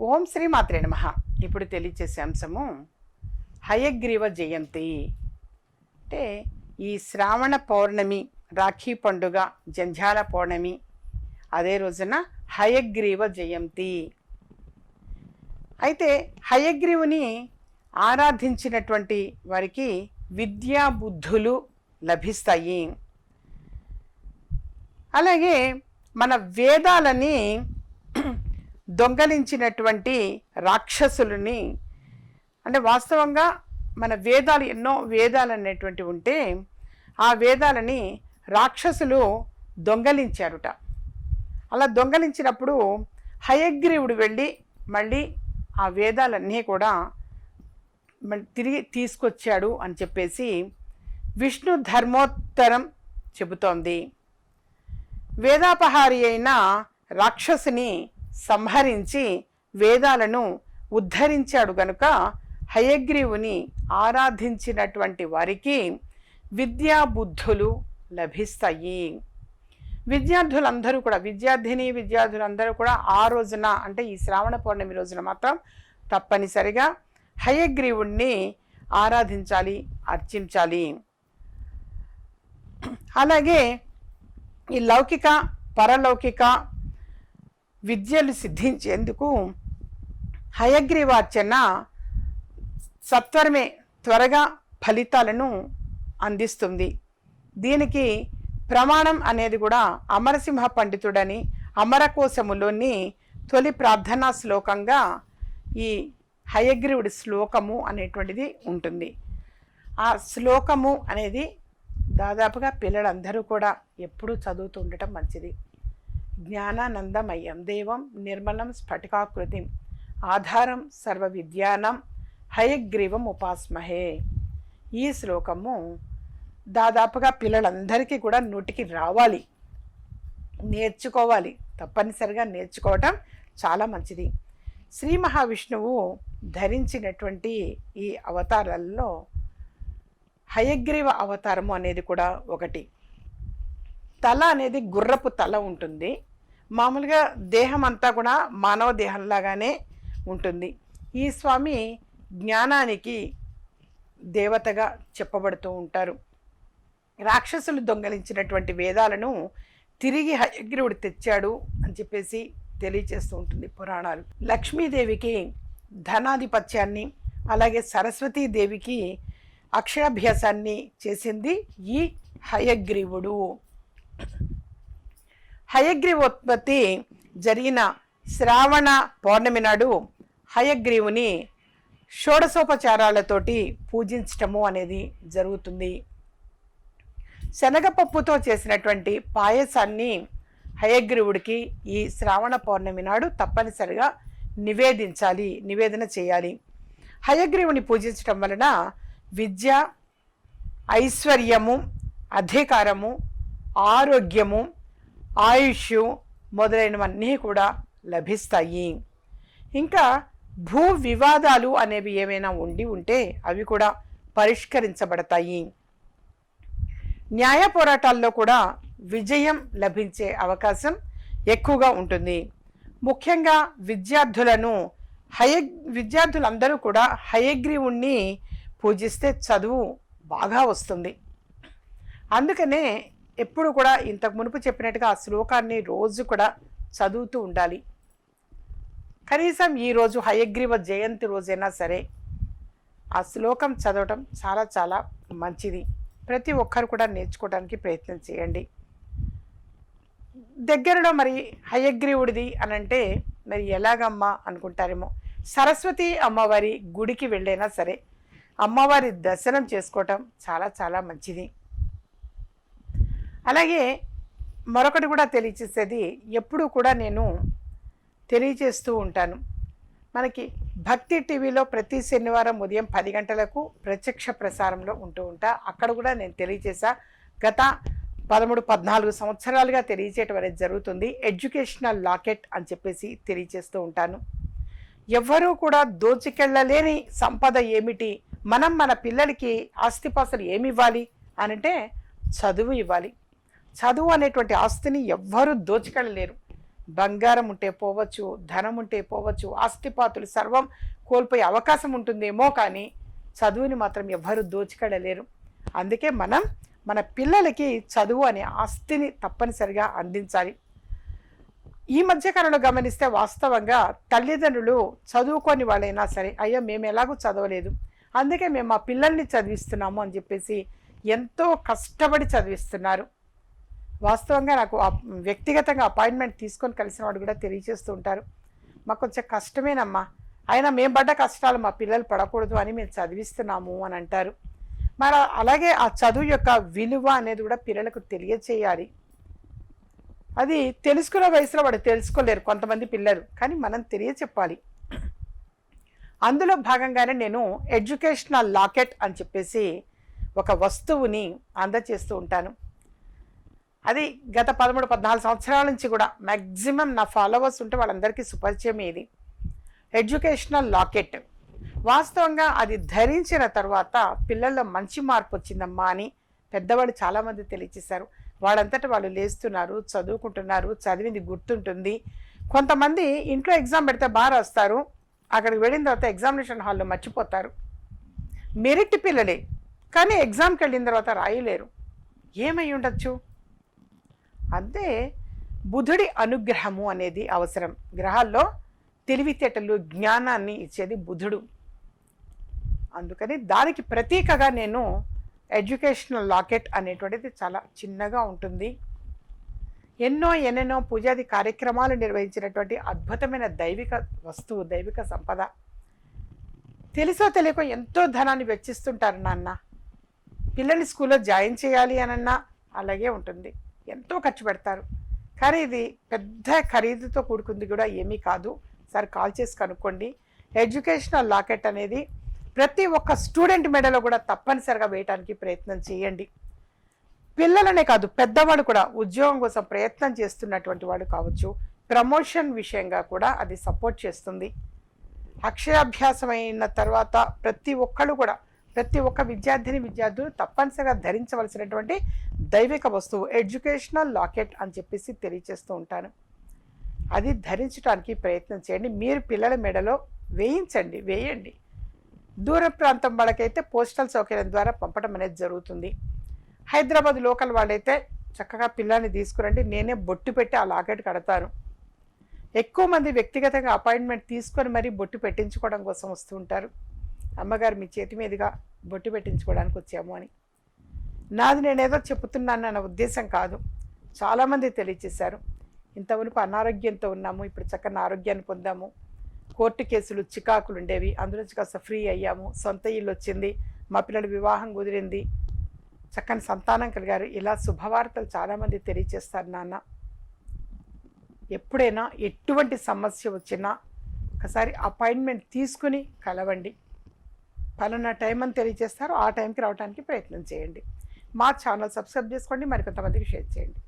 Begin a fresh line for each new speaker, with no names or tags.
ఓం శ్రీ మాత్రే నమ. ఇప్పుడు తెలియచేసే అంశము హయగ్రీవ జయంతి. అంటే ఈ శ్రావణ పౌర్ణమి రాఖీ పండుగ జంజాల పౌర్ణమి అదే రోజున హయగ్రీవ జయంతి. అయితే హయగ్రీవుని ఆరాధించినటువంటి వారికి విద్యా బుద్ధులు లభిస్తాయి. అలాగే మన వేదాలని దొంగలించినటువంటి రాక్షసులని అంటే వాస్తవంగా మన వేదాలు ఎన్నో వేదాలు అనేటువంటి ఉంటే ఆ వేదాలని రాక్షసులు దొంగలించారుట. అలా దొంగలించినప్పుడు హయగ్రీవుడు వెళ్ళి మళ్ళీ ఆ వేదాలన్నీ కూడా మళ్ళీ తిరిగి తీసుకొచ్చాడు అని చెప్పేసి విష్ణు ధర్మోత్తరం చెబుతోంది. వేదాపహారి అయిన రాక్షసుని సంహరించి వేదాలను ఉద్ధరించాడు గనుక హయగ్రీవుని ఆరాధించినటువంటి వారికి విద్యా బుద్ధులు లభిస్తాయి. విద్యార్థులందరూ కూడా విద్యార్థిని విద్యార్థులందరూ కూడా ఆ రోజున అంటే ఈ శ్రావణ పౌర్ణమి రోజున మాత్రం తప్పనిసరిగా హయగ్రీవుణ్ణి ఆరాధించాలి అర్చించాలి. అలాగే ఈ లౌకిక పరలౌకిక విద్యలు సిద్ధించేందుకు హయగ్రీవార్చన సత్వరమే త్వరగా ఫలితాలను అందిస్తుంది. దీనికి ప్రమాణం అనేది కూడా అమరసింహ పండితుడని అమరకోశములోని తొలి ప్రార్థనా శ్లోకంగా ఈ హయగ్రీవుడి శ్లోకము అనేటువంటిది ఉంటుంది. ఆ శ్లోకము అనేది దాదాపుగా పిల్లలందరూ కూడా ఎప్పుడూ చదువుతూ ఉండటం మంచిది. జ్ఞానానందమయం. దేవం నిర్మలం స్ఫటికాకృతిం. ఆధారం సర్వ విద్యానం హయగ్రీవం ఉపాస్మహే. ఈ శ్లోకము దాదాపుగా పిల్లలందరికీ కూడా నోటికి రావాలి. నేర్చుకోవాలి. తప్పనిసరిగా నేర్చుకోవటం చాలా మంచిది. శ్రీ మహావిష్ణువు ధరించినటువంటి ఈ అవతారాల్లో హయగ్రీవ అవతారము అనేది కూడా ఒకటి. తల అనేది గుర్రపు తల ఉంటుంది. మామూలుగా దేహం అంతా కూడా మానవ దేహంలాగానే ఉంటుంది. ఈ స్వామి జ్ఞానానికి దేవతగా చెప్పబడుతూ ఉంటారు. రాక్షసులు దొంగలించినటువంటి వేదాలను తిరిగి హయగ్రీవుడు తెచ్చాడు అని చెప్పేసి తెలియచేస్తూ ఉంటుంది పురాణాలు. లక్ష్మీదేవికి ధనాధిపత్యాన్ని అలాగే సరస్వతీదేవికి అక్షరాభ్యాసాన్ని చేసింది ఈ హయగ్రీవుడు. హయగ్రీవోత్పత్తి జరిగిన శ్రావణ పౌర్ణమి నాడు హయగ్రీవుని షోడసోపచారాలతోటి పూజించటము అనేది జరుగుతుంది. శనగపప్పుతో చేసినటువంటి పాయసాన్ని హయగ్రీవుడికి ఈ శ్రావణ పౌర్ణమి నాడు తప్పనిసరిగా నివేదించాలి నివేదన చేయాలి. హయగ్రీవుని పూజించటం వలన విద్య ఐశ్వర్యము అధికారము ఆరోగ్యము ఆయుష్ మొదలైనవన్నీ కూడా లభిస్తాయి. ఇంకా భూ వివాదాలు అనేవి ఏమైనా ఉండి ఉంటే అవి కూడా పరిష్కరించబడతాయి. న్యాయ పోరాటాల్లో కూడా విజయం లభించే అవకాశం ఎక్కువగా ఉంటుంది. ముఖ్యంగా విద్యార్థులను హయ విద్యార్థులందరూ కూడా హయగ్రీవుణ్ణి పూజిస్తే చదువు బాగా వస్తుంది. అందుకనే ఎప్పుడు కూడా ఇంతకు మునుపు చెప్పినట్టుగా ఆ శ్లోకాన్ని రోజు కూడా చదువుతూ ఉండాలి. కనీసం ఈరోజు హయగ్రీవ జయంతి రోజైనా సరే ఆ శ్లోకం చదవటం చాలా చాలా మంచిది. ప్రతి ఒక్కరు కూడా నేర్చుకోవడానికి ప్రయత్నం చేయండి. దగ్గరలో మరి హయగ్రీవుడిది అని అంటే మరి ఎలాగమ్మా అనుకుంటారేమో? సరస్వతి అమ్మవారి గుడికి వెళ్ళైనా సరే అమ్మవారి దర్శనం చేసుకోవటం చాలా చాలా మంచిది. అలాగే మరొకటి కూడా తెలియచేసేది ఎప్పుడూ కూడా నేను తెలియచేస్తూ ఉంటాను. మనకి భక్తి టీవీలో ప్రతి శనివారం ఉదయం పది గంటలకు ప్రత్యక్ష ప్రసారంలో ఉంటూ ఉంటా. అక్కడ కూడా నేను తెలియచేసా గత పదమూడు పద్నాలుగు సంవత్సరాలుగా తెలియచేయటం అనేది జరుగుతుంది. ఎడ్యుకేషనల్ లాకెట్ అని చెప్పేసి తెలియచేస్తూ ఉంటాను. ఎవ్వరూ కూడా దోచుకెళ్ళలేని సంపద ఏమిటి? మనం మన పిల్లలకి ఆస్తిపాస్తులు ఏమి ఇవ్వాలి అని అంటే చదువు ఇవ్వాలి. చదువు అనేటువంటి ఆస్తిని ఎవ్వరూ దోచుకెళ్ళలేరు బంగారం ఉంటే పోవచ్చు ధనం ఉంటే పోవచ్చు ఆస్తిపాతులు సర్వం కోల్పోయే అవకాశం ఉంటుందేమో కానీ చదువుని మాత్రం ఎవ్వరూ దోచుకెళ్ళలేరు అందుకే మనం మన పిల్లలకి చదువు అనే ఆస్తిని తప్పనిసరిగా అందించాలి. ఈ మధ్యకాలంలో గమనిస్తే వాస్తవంగా తల్లిదండ్రులు చదువుకొని వాళ్ళైనా సరే అయ్యా మేము ఎలాగూ చదవలేదు. అందుకే మేము మా పిల్లల్ని చదివిస్తున్నాము అని చెప్పేసి ఎంతో కష్టపడి చదివిస్తున్నారు. వాస్తవంగా నాకు ఆ వ్యక్తిగతంగా అపాయింట్మెంట్ తీసుకొని కలిసిన వాడు కూడా తెలియజేస్తూ ఉంటారు. మాకు కొంచెం కష్టమేనమ్మా. అయినా మేము పడ్డ కష్టాలు మా పిల్లలు పడకూడదు అని మేము చదివిస్తున్నాము అని అంటారు. మరి అలాగే ఆ చదువు యొక్క విలువ అనేది కూడా పిల్లలకు తెలియచేయాలి. అది తెలుసుకున్న వయసులో వాడు తెలుసుకోలేరు కొంతమంది పిల్లలు కానీ మనం తెలియచెప్పాలి. అందులో భాగంగానే నేను ఎడ్యుకేషనల్ లాకెట్ అని చెప్పేసి ఒక వస్తువుని అందచేస్తూ ఉంటాను. అది గత పదమూడు పద్నాలుగు సంవత్సరాల నుంచి కూడా మ్యాక్సిమం నా ఫాలోవర్స్ ఉంటే వాళ్ళందరికీ సుపరిచయం ఇది. ఎడ్యుకేషనల్ లాకెట్ వాస్తవంగా అది ధరించిన తర్వాత పిల్లల్లో మంచి మార్పు వచ్చిందమ్మా అని పెద్దవాళ్ళు చాలామంది తెలియచేశారు. వాళ్ళంతటా వాళ్ళు లేస్తున్నారు చదువుకుంటున్నారు చదివింది గుర్తుంటుంది. కొంతమంది ఇంట్లో ఎగ్జామ్ పెడితే బాగా రాస్తారు అక్కడికి వెళ్ళిన తర్వాత ఎగ్జామినేషన్ హాల్లో మర్చిపోతారు. మెరిట్ పిల్లలే కానీ ఎగ్జామ్కి వెళ్ళిన తర్వాత రాయలేరు. ఏమై ఉండొచ్చు? అంతే బుధుడి అనుగ్రహము అనేది అవసరం. గ్రహాల్లో తెలివితేటలు జ్ఞానాన్ని ఇచ్చేది బుధుడు. అందుకని దానికి ప్రతీకగా నేను ఎడ్యుకేషనల్ లాకెట్ అనేటువంటిది చాలా చిన్నగా ఉంటుంది. ఎన్నో ఎన్నెన్నో పూజాది కార్యక్రమాలు నిర్వహించినటువంటి అద్భుతమైన దైవిక వస్తువు దైవిక సంపద. తెలుసో తెలియకో ఎంతో ధనాన్ని వెచ్చిస్తుంటారు నాన్న. పిల్లల్ని స్కూల్లో జాయిన్ చేయాలి అనన్నా అలాగే ఉంటుంది. ఎంతో ఖర్చు పెడతారు. కానీ ఇది పెద్ద ఖరీదుతో కూడుకుంది కూడా ఏమీ కాదు. సార్ కాల్ చేసి కనుక్కోండి. ఎడ్యుకేషనల్ లాకెట్ అనేది ప్రతి ఒక్క స్టూడెంట్ మెడలో కూడా తప్పనిసరిగా వేయటానికి ప్రయత్నం చేయండి. పిల్లలనే కాదు పెద్దవాడు కూడా ఉద్యోగం కోసం ప్రయత్నం చేస్తున్నటువంటి వాడు కావచ్చు ప్రమోషన్ విషయంగా కూడా అది సపోర్ట్ చేస్తుంది. అక్షరాభ్యాసం అయిన తర్వాత ప్రతి ఒక్కళ్ళు కూడా ప్రతి ఒక్క విద్యార్థిని విద్యార్థులు తప్పనిసరిగా ధరించవలసినటువంటి దైవిక వస్తువు ఎడ్యుకేషనల్ లాకెట్ అని చెప్పేసి తెలియచేస్తూ ఉంటాను. అది ధరించడానికి ప్రయత్నం చేయండి. మీరు పిల్లల మెడలో వేయించండి వేయండి. దూర ప్రాంతం వాళ్ళకైతే పోస్టల్ సౌకర్యం ద్వారా పంపడం అనేది జరుగుతుంది. హైదరాబాద్ లోకల్ వాళ్ళైతే చక్కగా పిల్లల్ని తీసుకురండి. నేనే బొట్టు పెట్టి ఆ లాకెట్ కడతాను. ఎక్కువ మంది వ్యక్తిగతంగా అపాయింట్మెంట్ తీసుకొని మరీ బొట్టు పెట్టించుకోవడం కోసం వస్తూ ఉంటారు. అమ్మగారు మీ చేతి మీదుగా బొట్టు పెట్టించుకోవడానికి వచ్చాము అని. నాది నేనేదో చెప్తున్నాను అన్న ఉద్దేశం కాదు. చాలామంది తెలియచేశారు. ఇంతవరకు అనారోగ్యంతో ఉన్నాము ఇప్పుడు చక్కని ఆరోగ్యాన్ని పొందాము. కోర్టు కేసులు చికాకులు ఉండేవి. అందులో కాస్త ఫ్రీ అయ్యాము. సొంత ఇల్లు వచ్చింది. మా పిల్లల వివాహం కుదిరింది. చక్కని సంతానం కలిగారు. ఇలా శుభవార్తలు చాలామంది తెలియచేస్తారు నాన్న. ఎప్పుడైనా ఎటువంటి సమస్య వచ్చినా ఒకసారి అపాయింట్మెంట్ తీసుకుని కలవండి. పలానా టైం అని తెలియజేస్తారు. ఆ టైంకి రావడానికి ప్రయత్నం చేయండి. మా ఛానల్ సబ్స్క్రైబ్ చేసుకోండి. మరికొంతమందికి షేర్ చేయండి.